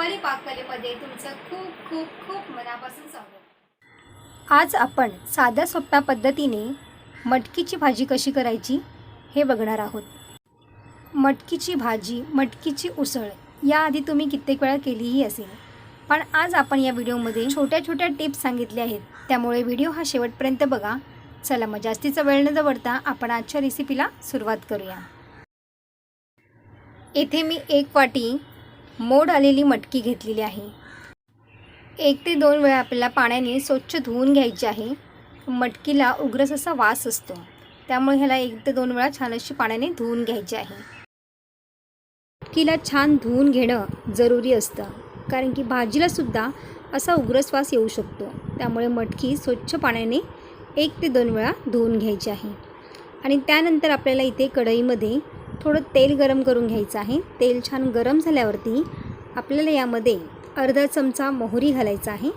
रुपाली पाककलेमध्ये तुमचं खूप खूप खूप मनापासून स्वागत. आज आपण साध्या सोप्या पद्धतीने मटकीची भाजी कशी करायची हे बघणार आहोत. मटकीची भाजी मटकीची उसळ याआधी तुम्ही कित्येक वेळा केलीही असेल. पण आज आपण या व्हिडिओमध्ये छोट्या छोट्या टिप्स सांगितल्या आहेत. त्यामुळे व्हिडिओ हा शेवटपर्यंत बघा. चला मग जास्तीचा वेळ न जवळता आपण आजच्या रेसिपीला सुरुवात करूया. येथे मी एक वाटी मोड आलेली मटकी घेतलेली आहे. एक ते दोन वेळा आपल्याला पाण्याने स्वच्छ धुवून घ्यायची आहे. मटकीला उग्रस असा वास असतो. त्यामुळे ह्याला एक ते दोन वेळा छान अशी पाण्याने धुवून घ्यायचे आहे. मटकीला छान धुवून घेणं जरुरी असतं. कारण की भाजीला सुद्धा असा उग्रस वास येऊ शकतो. त्यामुळे मटकी स्वच्छ पाण्याने एक ते दोन वेळा धुवून घ्यायची आहे. आणि त्यानंतर आपल्याला इथे कढईमध्ये थोडं तेल गरम करून घ्यायचं आहे. तेल छान गरम झाल्यावरती आपल्याला यामध्ये अर्धा चमचा मोहरी घालायचा आहे.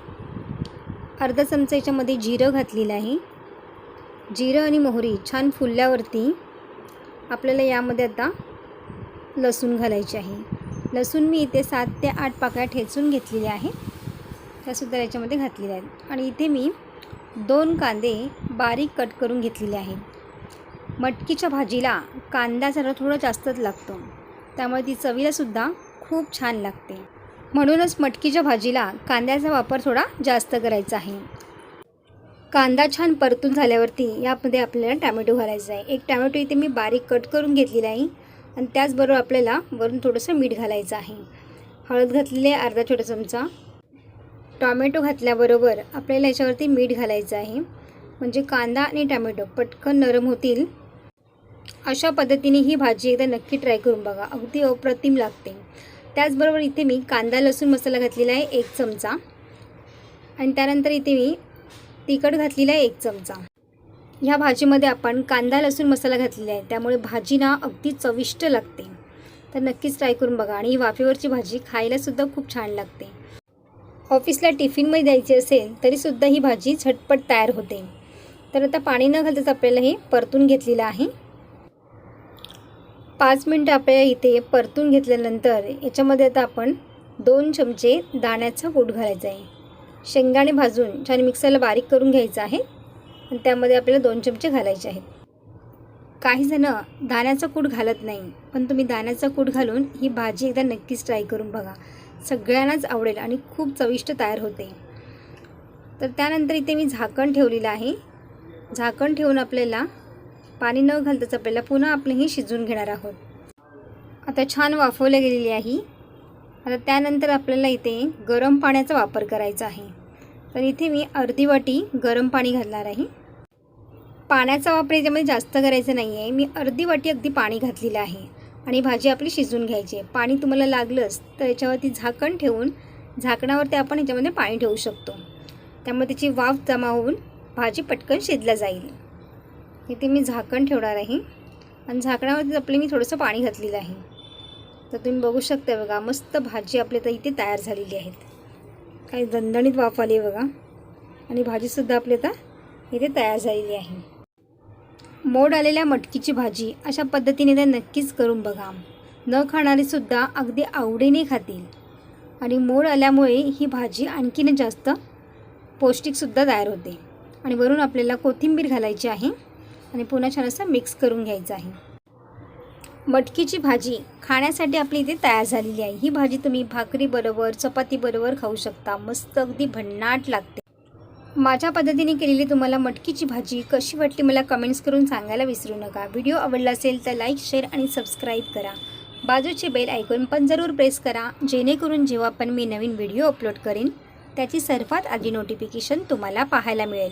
अर्धा चमचा याच्यामध्ये जिरं घातलेलं आहे. जिरं आणि मोहरी छान फुलल्यावरती आपल्याला यामध्ये आता लसूण घालायची आहे. लसूण मी इथे सात ते आठ पाकळ्या ठेचून घेतलेल्या आहे. त्यासुद्धा याच्यामध्ये घातलेल्या आहेत. आणि इथे मी दोन कांदे बारीक कट करून घेतलेले आहेत. मटकीच्या भाजीला कांदा जरा थोडं जास्तच लागतो. त्यामुळे ती चवीलासुद्धा खूप छान लागते. म्हणूनच मटकीच्या भाजीला कांद्याचा वापर थोडा जास्त करायचा आहे. कांदा छान परतून झाल्यावरती यामध्ये आपल्याला टॅमॅटो घालायचा आहे. एक टॅमॅटो इथे मी बारीक कट करून घेतलेला आहे. आणि त्याचबरोबर आपल्याला वरून थोडंसं मीठ घालायचं आहे. हळद घातलेली आहे अर्धा छोटा चमचा. टॉमॅटो घातल्याबरोबर आपल्याला याच्यावरती मीठ घालायचं आहे. म्हणजे कांदा आणि टॅमॅटो पटकन नरम होतील. अशा पद्धतीने ही भाजी एकदा नक्की ट्राय करून बघा. अगदी अप्रतिम लागते. त्याचबरोबर इथे मी कांदा लसूण मसाला घातलेला आहे एक चमचा. आणि त्यानंतर इथे मी तिखट घातलेला आहे एक चमचा. ह्या भाजीमध्ये आपण कांदा लसूण मसाला घातलेला आहे. त्यामुळे भाजी ना अगदी चविष्ट लागते. तर नक्कीच ट्राय करून बघा. आणि ही वाफेवरची भाजी खायलासुद्धा खूप छान लागते. ऑफिसला टिफिनमध्ये द्यायची असेल तरीसुद्धा ही भाजी झटपट तयार होते. तर आता पाणी न घालताच आपल्याला हे परतून घेतलेलं आहे. पाच मिनटं आपल्या इथे परतून घेतल्यानंतर याच्यामध्ये आता आपण दोन चमचे दाण्याचा कूट घालायचा आहे. शेंगदाणे भाजून छान मिक्सरला बारीक करून घ्यायचं आहे. आणि त्यामध्ये आपल्याला दोन चमचे घालायचे आहेत. काही जणं दाण्याचा कूट घालत नाही पण तुम्ही दाण्याचा कूट घालून ही भाजी एकदा नक्कीच ट्राय करून बघा. सगळ्यांनाच आवडेल आणि खूप चविष्ट तयार होते. तर त्यानंतर इथे मी झाकण ठेवलेलं आहे. झाकण ठेवून आपल्याला पाणी न घालताच आपल्याला पुन्हा आपलं हे शिजून घेणार आहोत. आता छान वाफवल्या गेलेली आहे. आता त्यानंतर आपल्याला इथे गरम पाण्याचा वापर करायचा आहे. तर इथे मी अर्धी वाटी गरम पाणी घालणार आहे. पाण्याचा वापर याच्यामध्ये जास्त करायचा नाही आहे मी अर्धी वाटी अगदी पाणी घातलेलं आहे. आणि भाजी आपली शिजून घ्यायची आहे. पाणी तुम्हाला लागलंच तर याच्यावरती झाकण ठेवून झाकणावरती आपण याच्यामध्ये पाणी ठेवू शकतो. त्यामुळे त्याची वाफ जमा होऊन भाजी पटकन शिजला जाईल. इथे मी झाकण ठेवणार आहे. आणि झाकणावरती आपले मी थोडंसं पाणी घातलेलं आहे. तर तुम्ही बघू शकता बघा मस्त भाजी आपल्या तर इथे तयार झालेली आहेत. काही दणदणीत वाफ आली आहे बघा. आणि भाजीसुद्धा आपली आता इथे तयार झालेली आहे. मोड आलेल्या मटकीची भाजी अशा पद्धतीने तर नक्कीच करून बघा. न खाणारीसुद्धा अगदी आवडीने खातील. आणि मोड आल्यामुळे ही भाजी आणखीन जास्त पौष्टिकसुद्धा तयार होते. आणि वरून आपल्याला कोथिंबीर घालायची आहे. आणि पुन्हा छान असं मिक्स करून घ्यायचं आहे. मटकीची भाजी खाण्यासाठी आपली इथे तयार झालेली आहे. ही भाजी तुम्ही भाकरीबरोबर चपातीबरोबर खाऊ शकता. मस्त अगदी भन्नाट लागते. माझ्या पद्धतीने केलेली तुम्हाला मटकीची भाजी कशी वाटली मला कमेंट्स करून सांगायला विसरू नका. व्हिडिओ आवडला असेल तर लाईक शेअर आणि सबस्क्राईब करा. बाजूचे बेल ऐकून पण जरूर प्रेस करा. जेणेकरून जेव्हा पण मी नवीन व्हिडिओ अपलोड करेन त्याची सर्वात आधी नोटिफिकेशन तुम्हाला पाहायला मिळेल.